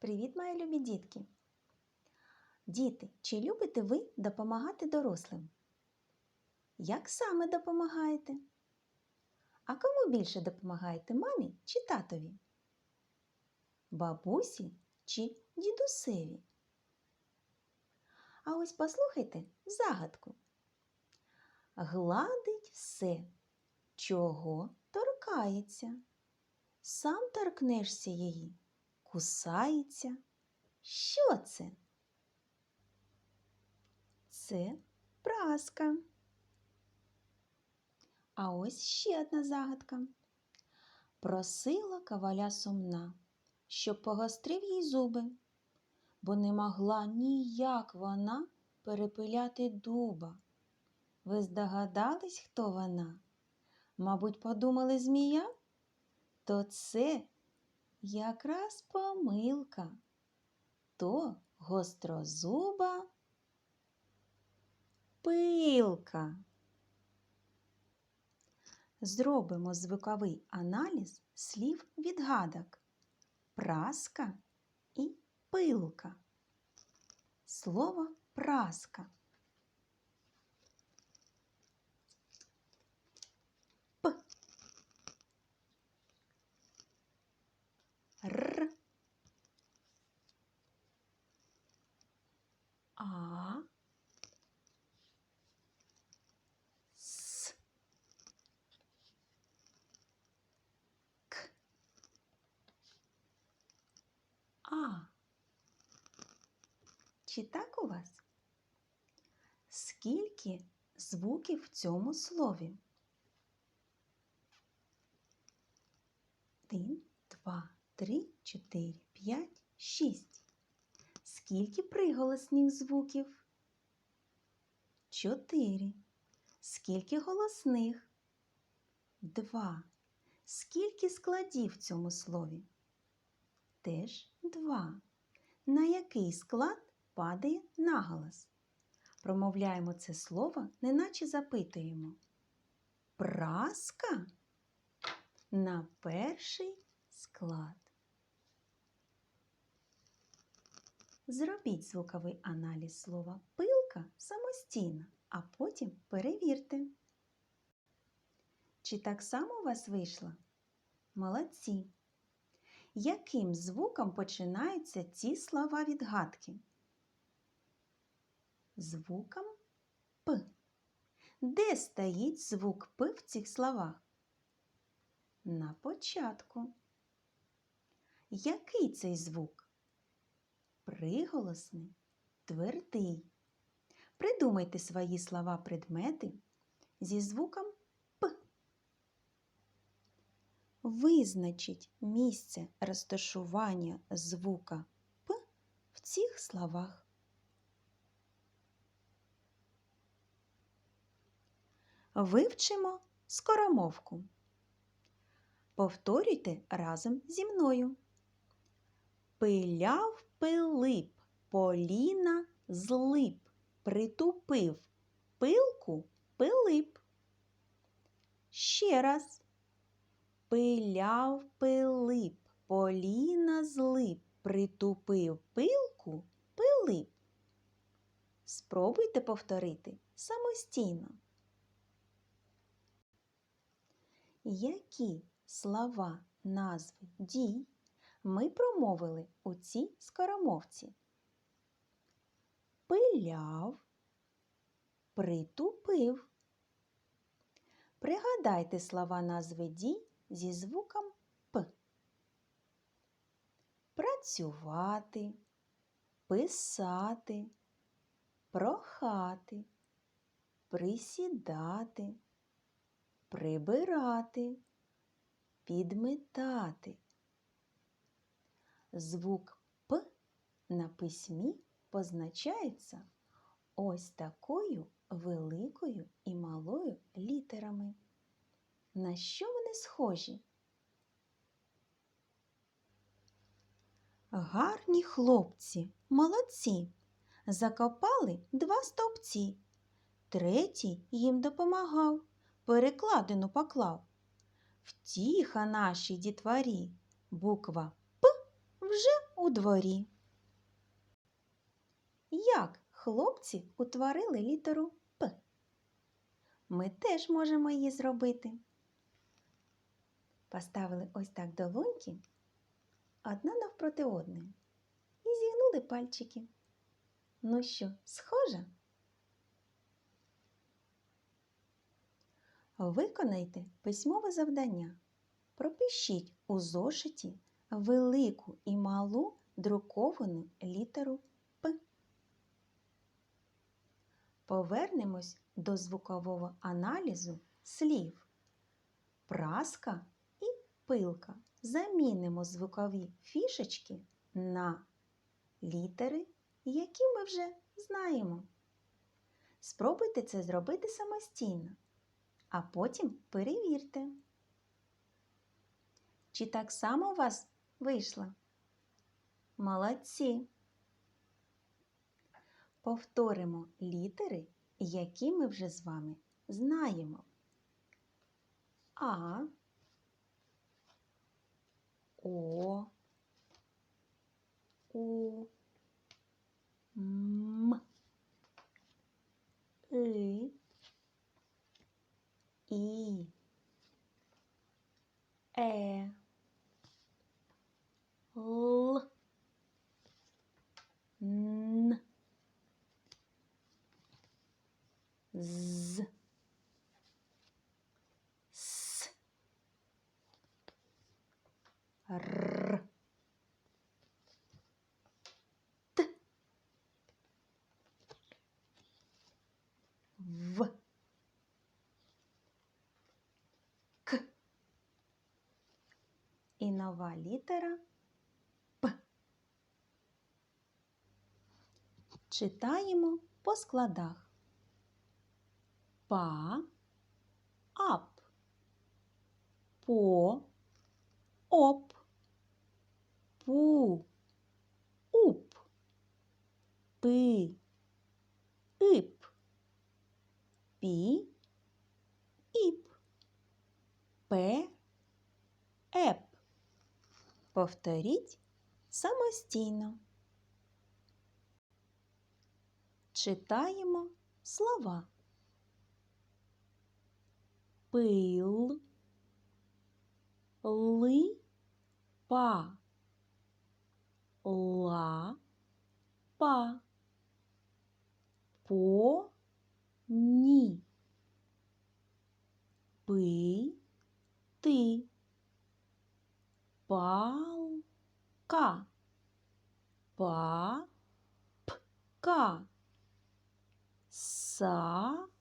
Привіт, мої любі дітки! Діти, чи любите ви допомагати дорослим? Як саме допомагаєте? А кому більше допомагаєте мамі чи татові? Бабусі чи дідусеві? А ось послухайте загадку. Гладить все, чого торкається. Сам торкнешся її, кусається. Що це? Це праска. А ось ще одна загадка. Просила каваля сумна, щоб погострив їй зуби, бо не могла ніяк вона перепиляти дуба. Ви здогадались, хто вона? Мабуть, подумали змія? То це якраз помилка. То гострозуба пилка. Зробимо звуковий аналіз слів відгадок. Праска і пилка. Слово праска. П. Р. А. С. К. А. Чи так у вас? Скільки звуків в цьому слові? Один, два, три, чотири, п'ять, шість. Скільки приголосних звуків? Чотири. Скільки голосних? Два. Скільки складів в цьому слові? Теж два. На який склад падає наголос? Промовляємо це слово, неначе запитуємо. Праска на перший склад. Зробіть звуковий аналіз слова пилка самостійно, а потім перевірте. Чи так само у вас вийшло? Молодці! Яким звуком починаються ці слова відгадки? Звуком П. Де стоїть звук П в цих словах? На початку. Який цей звук? Приголосний, твердий. Придумайте свої слова-предмети зі звуком П. Визначіть місце розташування звука П в цих словах. Вивчимо скоромовку. Повторюйте разом зі мною. Пиляв Пилип, Поліна злип, притупив пилку Пилип. Ще раз. Пиляв Пилип, Поліна злип, притупив пилку Пилип. Спробуйте повторити самостійно. Які слова, назви дій ми промовили у цій скоромовці? Пиляв, притупив. Пригадайте слова назви дій зі звуком П. Працювати, писати, прохати, присідати, прибирати, підметати. Звук П на письмі позначається ось такою великою і малою літерами. На що вони схожі? Гарні хлопці, молодці, закопали два стовпці. Третій їм допомагав, перекладину поклав. Втіха нашій дітворі, буква П вже у дворі. Як хлопці утворили літеру П? Ми теж можемо її зробити. Поставили ось так долоньки одна навпроти одної і зігнули пальчики. Ну що, схоже? Виконайте письмове завдання. Пропишіть у зошиті велику і малу друковану літеру П. Повернемось до звукового аналізу слів. Праска пилка. Замінимо звукові фішечки на літери, які ми вже знаємо. Спробуйте це зробити самостійно, а потім перевірте. Чи так само у вас вийшло? Молодці! Повторимо літери, які ми вже з вами знаємо. А, О, У, М, И, І, Е, Л, Н, З, Р, Т, В, К. І нова літера П. Читаємо по складах. Па, ап, по, оп, пу, уп, пи, ип, пі, іп, пе, еп. Повторіть самостійно. Читаємо слова. Пил, липа, лапа, поні, пити, палка, папка, сапка,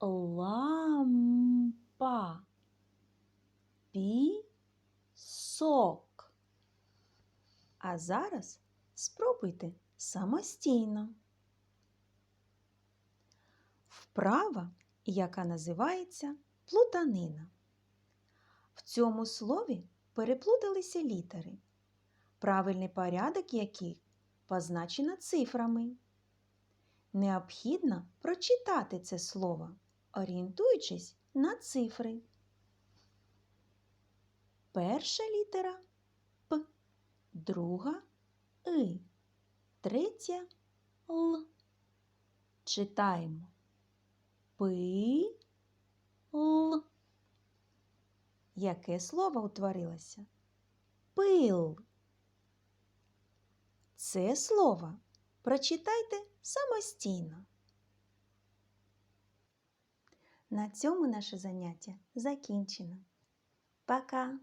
лампа, пісок. А зараз спробуйте самостійно. Вправа, яка називається плутанина. В цьому слові переплуталися літери, правильний порядок яких позначено цифрами. Необхідно прочитати це слово, орієнтуючись на цифри. Перша літера друга И, третя Л. Читаємо Пи Л. Яке слово утворилося? Пил. Це слово прочитайте самостійно. На цьому наше заняття закінчено. Пока!